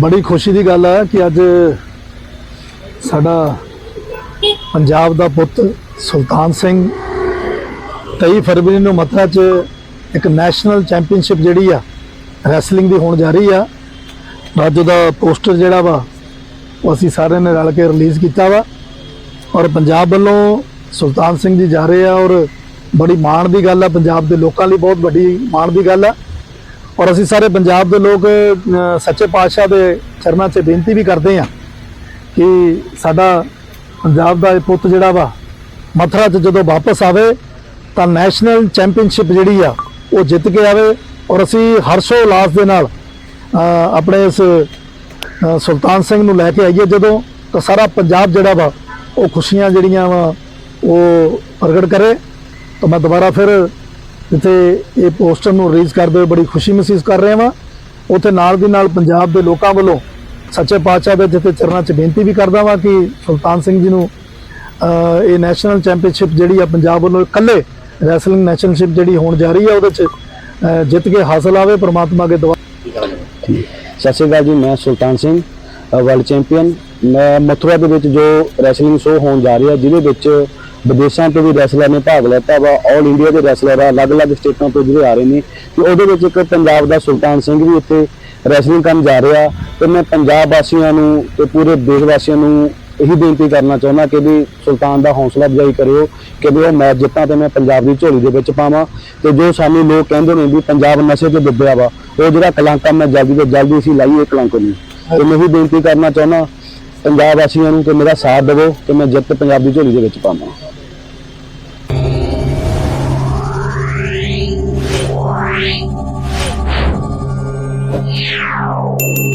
ਬੜੀ ਖੁਸ਼ੀ ਦੀ ਗੱਲ ਹੈ ਕਿ ਅੱਜ ਸਾਡਾ ਪੰਜਾਬ ਦਾ ਪੁੱਤ ਸੁਲਤਾਨ ਸਿੰਘ 23 ਫਰਵਰੀ ਨੂੰ ਮਥੁਰਾ 'ਚ ਇੱਕ ਨੈਸ਼ਨਲ ਚੈਂਪੀਅਨਸ਼ਿਪ ਜਿਹੜੀ ਆ ਰੈਸਲਿੰਗ ਦੀ ਹੋਣ ਜਾ ਰਹੀ ਆ। ਅੱਜ ਉਹਦਾ ਪੋਸਟਰ ਜਿਹੜਾ ਵਾ, ਉਹ ਅਸੀਂ ਸਾਰਿਆਂ ਨੇ ਰਲ ਕੇ ਰਿਲੀਜ਼ ਕੀਤਾ ਵਾ। ਔਰ ਪੰਜਾਬ ਵੱਲੋਂ ਸੁਲਤਾਨ ਸਿੰਘ ਜੀ ਜਾ ਰਹੇ ਆ ਔਰ ਬੜੀ ਮਾਣ ਦੀ ਗੱਲ ਆ, ਪੰਜਾਬ ਦੇ ਲੋਕਾਂ ਲਈ ਬਹੁਤ ਵੱਡੀ ਮਾਣ ਦੀ ਗੱਲ ਆ। ਔਰ ਅਸੀਂ ਸਾਰੇ ਪੰਜਾਬ ਦੇ ਲੋਕ ਸੱਚੇ ਪਾਤਸ਼ਾਹ ਦੇ ਚਰਨਾਂ 'ਚ ਬੇਨਤੀ ਵੀ ਕਰਦੇ ਆ ਕਿ ਸਾਡਾ ਪੰਜਾਬ ਦਾ ਇਹ ਪੁੱਤ ਜਿਹੜਾ ਵਾ, ਮਥੁਰਾ 'ਚ ਜਦੋਂ ਵਾਪਸ ਆਵੇ ਤਾਂ ਨੈਸ਼ਨਲ ਚੈਂਪੀਅਨਸ਼ਿਪ ਜਿਹੜੀ ਆ, ਉਹ ਜਿੱਤ ਕੇ ਆਵੇ ਔਰ ਅਸੀਂ ਹਰਸ਼ੋ ਉਲਾਸ ਦੇ ਨਾਲ ਆਪਣੇ ਇਸ ਸੁਲਤਾਨ ਸਿੰਘ ਨੂੰ ਲੈ ਕੇ ਆਈਏ ਜਦੋਂ ਤਾਂ ਸਾਰਾ ਪੰਜਾਬ ਜਿਹੜਾ ਵਾ, ਉਹ ਖੁਸ਼ੀਆਂ ਜਿਹੜੀਆਂ ਵਾ, ਉਹ ਪ੍ਰਗਟ ਕਰੇ। ਤਾਂ ਮੈਂ ਦੁਬਾਰਾ ਫਿਰ ਜਿੱਥੇ ਇਹ ਪੋਸਟਰ ਨੂੰ ਰਿਲੀਜ਼ ਕਰਦੇ ਹੋਏ ਬੜੀ ਖੁਸ਼ੀ ਮਹਿਸੂਸ ਕਰ ਰਿਹਾ ਵਾਂ ਉੱਥੇ ਨਾਲ ਦੀ ਨਾਲ ਪੰਜਾਬ ਦੇ ਲੋਕਾਂ ਵੱਲੋਂ ਸੱਚੇ ਪਾਤਸ਼ਾਹ ਦੇ ਜਿੱਥੇ ਚਰਨਾਂ 'ਚ ਬੇਨਤੀ ਵੀ ਕਰਦਾ ਵਾਂ ਕਿ ਸੁਲਤਾਨ ਸਿੰਘ ਜੀ ਨੂੰ ਇਹ ਨੈਸ਼ਨਲ ਚੈਂਪੀਅਨਸ਼ਿਪ ਜਿਹੜੀ ਆ ਪੰਜਾਬ ਵੱਲੋਂ ਇਕੱਲੇ ਰੈਸਲਿੰਗ ਨੈਸ਼ਨਲਸ਼ਿਪ ਜਿਹੜੀ ਹੋਣ ਜਾ ਰਹੀ ਆ ਉਹਦੇ 'ਚ ਜਿੱਤ ਕੇ ਹਾਸਲ ਆਵੇ, ਪ੍ਰਮਾਤਮਾ ਅੱਗੇ ਦੁਆ ਸਤਿ ਸ਼੍ਰੀ ਅਕਾਲ ਜੀ, ਮੈਂ ਸੁਲਤਾਨ ਸਿੰਘ ਵਰਲਡ ਚੈਂਪੀਅਨ ਮੈਂ ਮਥੁਰਾ ਦੇ ਵਿੱਚ ਜੋ ਰੈਸਲਿੰਗ ਸ਼ੋਅ ਹੋਣ ਜਾ ਰਿਹਾ ਜਿਹਦੇ ਵਿੱਚ ਵਿਦੇਸ਼ਾਂ ਤੋਂ ਵੀ ਰੈਸਲਰ ਨੇ ਭਾਗ ਲਿੱਤਾ ਵਾ ਆਲ ਇੰਡੀਆ ਦੇ ਰੈਸਲਰ ਆ, ਅਲੱਗ-ਅਲੱਗ ਸਟੇਟਾਂ ਤੋਂ ਜਿਹੜੇ ਆ ਰਹੇ ਨੇ। ਤੇ ਉਹਦੇ ਵਿੱਚ ਇੱਕ ਪੰਜਾਬ ਦਾ ਸੁਲਤਾਨ ਸਿੰਘ ਵੀ ਇੱਥੇ ਰੈਸਲਿੰਗ ਕਰਨ ਜਾ ਰਿਹਾ। ਤੇ ਮੈਂ ਪੰਜਾਬ ਵਾਸੀਆਂ ਨੂੰ ਤੇ ਪੂਰੇ ਦੇਸ਼ ਵਾਸੀਆਂ ਨੂੰ ਇਹੀ ਬੇਨਤੀ ਕਰਨਾ ਚਾਹੁੰਦਾ ਕਿ ਵੀ ਸੁਲਤਾਨ ਦਾ ਹੌਸਲਾ ਅਫਜ਼ਾਈ ਕਰਿਓ, ਕਿ ਵੀ ਉਹ ਮੈਚ ਜਿੱਤਾਂ ਤੇ ਮੈਂ ਪੰਜਾਬ ਦੀ ਝੋਲੀ ਦੇ ਵਿੱਚ ਪਾਵਾਂ। ਤੇ ਜੋ ਸਾਨੂੰ ਲੋਕ ਕਹਿੰਦੇ ਨੇ ਵੀ ਪੰਜਾਬ ਨਸ਼ੇ 'ਚ ਡੁੱਬਿਆ ਵਾ, ਉਹ ਜਿਹੜਾ ਕਲੰਕ ਆ, ਮੈਂ ਜਲਦੀ ਤੋਂ ਜਲਦੀ ਅਸੀਂ ਲਾਈਏ ਕਲੰਕ ਨੂੰ। ਤੇ ਮੈਂ ਇਹੀ ਬੇਨਤੀ ਕਰਨਾ ਚਾਹੁੰਦਾ ਪੰਜਾਬ ਵਾਸੀਆਂ ਨੂੰ ਕਿ ਮੇਰਾ ਸਾਥ ਦੇਵੋ ਕਿ ਮੈਂ ਜਿੱਤ ਪੰਜਾਬੀ ਝੋਲੀ ਦੇ ਵਿੱਚ ਪਾਵਾਂ Yeah.